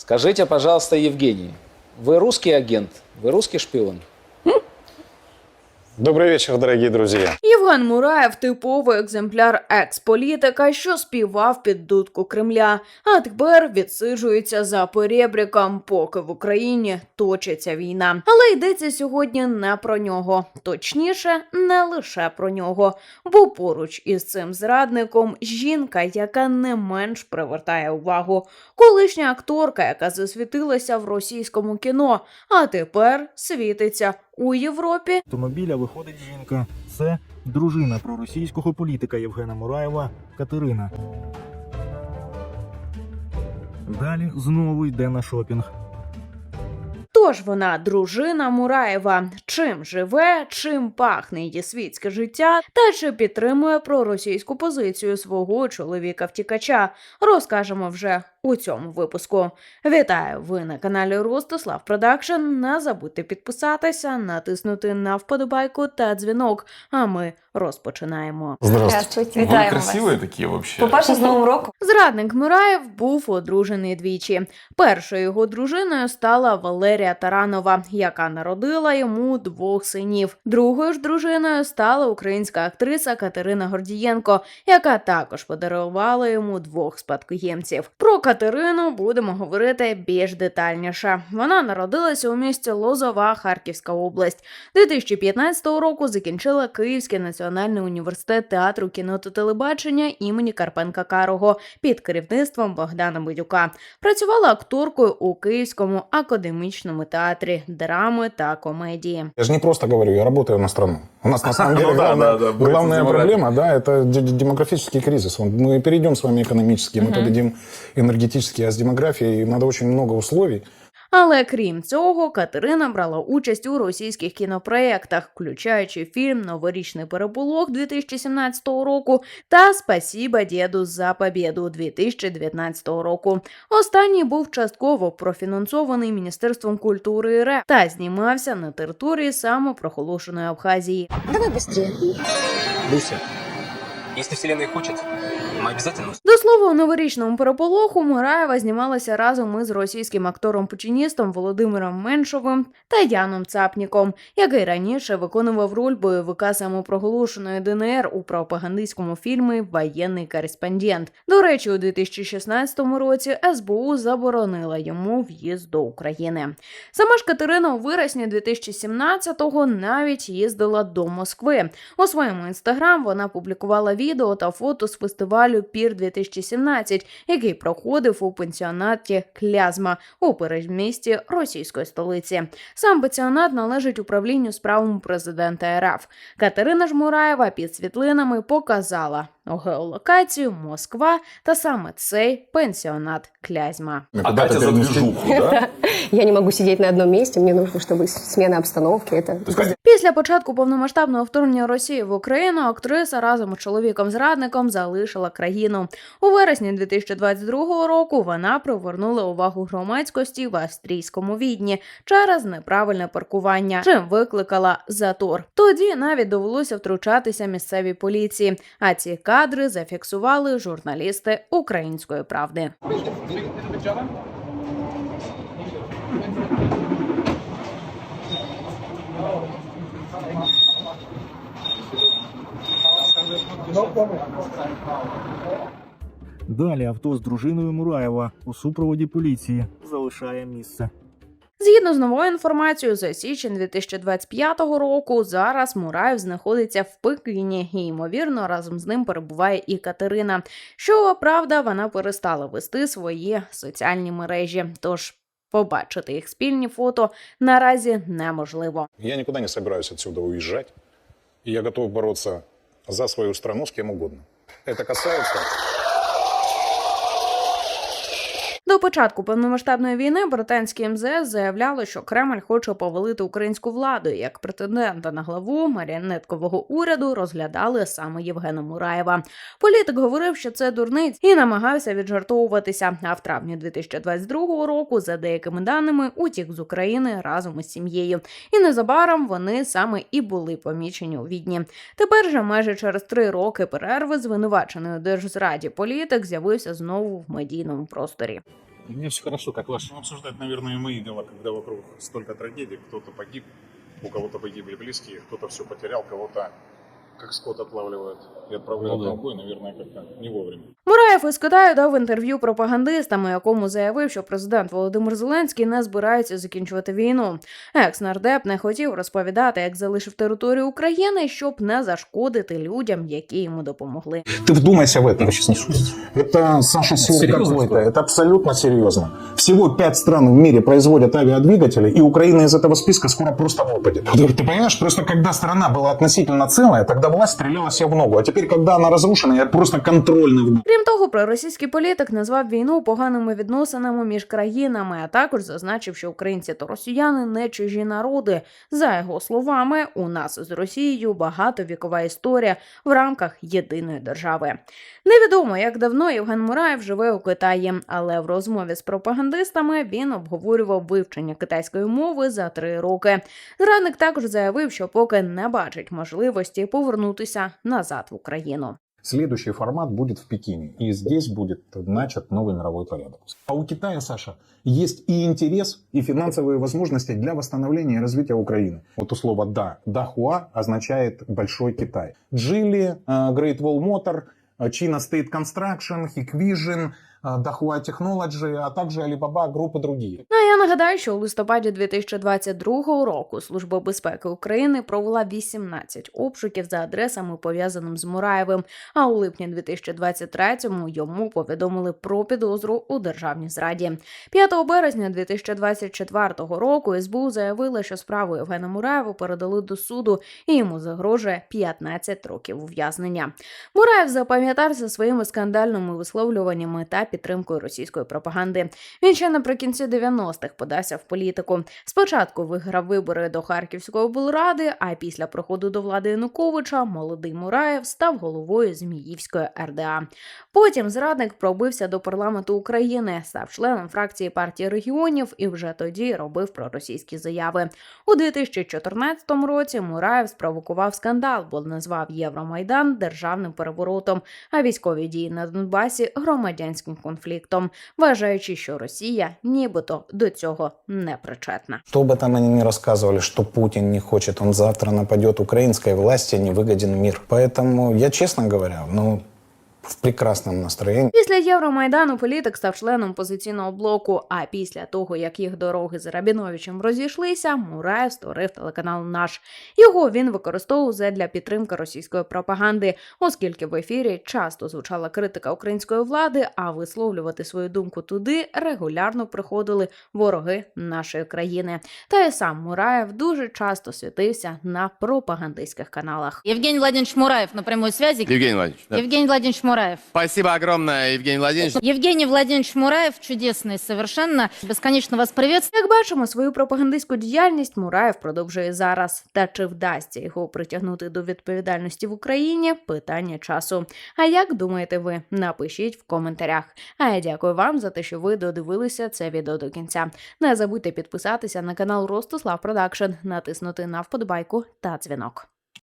Скажите, пожалуйста, Евгений, вы русский агент? Вы русский шпион? Добрый вечер, дорогие друзья. Євген Мураєв типовий екземпляр екс-політика, що співав під дудку Кремля, а тепер відсиджується за перебріком, поки в Україні точиться війна. Але йдеться сьогодні не про нього, точніше, не лише про нього. Бо поруч із цим зрадником жінка, яка не менш привертає увагу, колишня акторка, яка засвітилася в російському кіно, а тепер світиться у Європі автомобіля виходить жінка. Це дружина проросійського політика Євгена Мураєва Катерина. Далі знову йде на шопінг. Тож вона дружина Мураєва. Чим живе, чим пахне її світське життя, та чи підтримує проросійську позицію свого чоловіка втікача, розкажемо вже у цьому випуску. Вітаю! Ви на каналі Ростислав Продакшн. Не забудьте підписатися, натиснути на вподобайку та дзвінок. А ми розпочинаємо. Здравствуйте. Вітаємо красивые вас. такие вообще. По-перше, з Новим роком. Зрадник Мураєв був одружений двічі. Першою його дружиною стала Валерія Таранова, яка народила йому двох синів. Другою ж дружиною стала українська актриса Катерина Гордієнко, яка також подарувала йому двох спадкоємців. Про Катерину будемо говорити більш детальніше. Вона народилася у місті Лозова, Харківська область. 2015 року закінчила Київський національний університет театру кіно та телебачення імені Карпенка Карого під керівництвом Богдана Бидюка. Працювала акторкою у Київському академічному театрі драми та комедії. Я же не просто говорю, я работаю на страну. У нас на самом деле Ну да, главная, да, да, будет главная демография. проблема, да, это де- де- демографический кризис. Вот Мы перейдем с вами экономический, мы подойдем энергетический, а с демографией надо очень много условий. Але крім цього, Катерина брала участь у російських кінопроєктах, включаючи фільм Новорічний переполох 2017 року та Спасіба діду за побєду 2019 року. Останній був частково профінансований Міністерством культури РФ та знімався на території самопроголошеної Абхазії. Давай быстрее. Люся, если Вселенная хочет, мы обязательно До слова, у новорічному переполоху Мураєва знімалася разом із російським актором-пучиністом Володимиром Меншовим та Яном Цапніком, який раніше виконував роль бойовика самопроголошеної ДНР у пропагандистському фільмі Воєнний кореспондент. До речі, у 2016 році СБУ заборонила йому в'їзд до України. Сама ж Катерина у вересні 2017-го навіть їздила до Москви. У своєму інстаграм вона публікувала відео та фото з фестивалю Пір 2017, який проходив у пенсіонаті Клязма у передмісті російської столиці. Сам пенсіонат належить управлінню справами президента РФ. Катерина Жмураєва під світлинами показала геолокацію Москва та саме цей пенсіонат Клязьма. Мы А куда-то Катя за переместим. движуху, да? Я не могу сидеть на одном месте, мне нужно, чтобы смена обстановки. Это То есть как- Після початку повномасштабного вторгнення Росії в Україну актриса разом із чоловіком-зрадником залишила країну. У вересні 2022 року вона привернула увагу громадськості в австрійському відні через неправильне паркування, чим викликала затор. Тоді навіть довелося втручатися місцевій поліції. А ці кадри зафіксували журналісти української правди. Далі авто з дружиною Мураєва у супроводі поліції залишає місце. Згідно з новою інформацією, за січень 2025 року зараз Мураєв знаходиться в Пекіні і, ймовірно, разом з ним перебуває і Катерина. Що правда, вона перестала вести свої соціальні мережі. Тож побачити їх спільні фото наразі неможливо. Я никуда не собираюсь отсюда уезжать. И я готов бороться за свою страну с кем угодно. Это касается До початку повномасштабної війни британське МЗС заявляло, що Кремль хоче повалити українську владу. Як претендента на главу маріонеткового уряду розглядали саме Євгена Мураєва. Політик говорив, що це дурниць і намагався віджартовуватися. А в травні 2022 року, за деякими даними, утік з України разом із сім'єю. І незабаром вони саме і були помічені у відні. Тепер же майже через три роки перерви звинувачений у держзраді політик з'явився знову в медійному просторі. У меня все хорошо, как ваш. Ну, обсуждать, наверное, и мои дела, когда вокруг столько трагедий, кто-то погиб, у кого-то погибли близкие, кто-то все потерял, кого-то как скот отлавливают и отправляют Ну да. на бой, наверное, как-то не вовремя. Мураєв із Китаю дав інтерв'ю пропагандистам, у якому заявив, що президент Володимир Зеленський не збирається закінчувати війну. Екс-нардеп не хотів розповідати, як залишив територію України, щоб не зашкодити людям, які йому допомогли. Ты вдумайся в это. Я сейчас не шутите. Это, Саша, сыр Серьезно, какой-то. что ли? Это абсолютно серьезно. Всего пять стран в мире производят авиадвигатели, и Украина из этого списка скоро просто выпадет. Ты, ты понимаешь, просто когда страна была относительно целая, тогда власть стреляла себе в ногу. А теперь, когда она разрушена, это просто контрольный вдох. Крім того, проросійський політик назвав війну поганими відносинами між країнами, а також зазначив, що українці та росіяни не чужі народи. За його словами, у нас з Росією багатовікова історія в рамках єдиної держави. Невідомо, як давно Євген Мураєв живе у Китаї, але в розмові з пропагандистами він обговорював вивчення китайської мови за три роки. Зрадник також заявив, що поки не бачить можливості повернутися назад в Україну. Следующий формат будет в Пекине. И здесь будет начат новый мировой порядок. А у Китая, Саша, есть и интерес, и финансовые возможности для восстановления и развития Украины. Вот у слова «да». «Дахуа» означает «большой Китай». Джили, э, Great Wall Motor, э, China State Construction, Hikvision, Dahua Technology, а также Alibaba, группы другие. Ну я нагадаю, що у листопаді 2022 року Служба безпеки України провела 18 обшуків за адресами, пов'язаним з Мураєвим. А у липні 2023-му йому повідомили про підозру у державній зраді. 5 березня 2024 року СБУ заявили, що справу Євгена Мураєва передали до суду, і йому загрожує 15 років ув'язнення. Мураєв запам'ятався своїми скандальними висловлюваннями та підтримкою російської пропаганди. Він ще наприкінці 90-х подався в політику. Спочатку виграв вибори до Харківської облради, а після приходу до влади Януковича молодий Мураєв став головою Зміївської РДА. Потім зрадник пробився до парламенту України, став членом фракції партії регіонів і вже тоді робив проросійські заяви. У 2014 році Мураєв спровокував скандал, бо назвав Євромайдан державним переворотом, а військові дії на Донбасі громадянським конфліктом, вважаючи, що Росія нібито до цього не причетна. Что бы там они ни рассказывали, что Путин не хочет, он завтра нападет, украинской власти не выгоден мир. Поэтому я, честно говоря, ну, в прекрасном настроении. Після Євромайдану політик став членом позиційного блоку. А після того, як їх дороги з Рабіновичем розійшлися, Мураєв створив телеканал Наш. Його він використовував для підтримки російської пропаганди, оскільки в ефірі часто звучала критика української влади, а висловлювати свою думку туди регулярно приходили вороги нашої країни. Та й сам Мураєв дуже часто світився на пропагандистських каналах. Евгений Владимирович Мураев на прямой связи. Евгений Владимирович. да. Евгений Владимирович Мураев. Спасибо огромное, Евгений Владимирович. Евгений Владимирович Мураев чудесный совершенно. Бесконечно вас приветствую. Як бачимо, свою пропагандистську діяльність Мураєв продовжує зараз. Та чи вдасться його притягнути до відповідальності в Україні? Питання часу. А як думаєте ви? Напишіть в коментарях. А я дякую вам за те, що ви додивилися це відео до кінця. Не забудьте підписатися на канал Ростислав Продакшн, натиснути на вподобайку та дзвінок.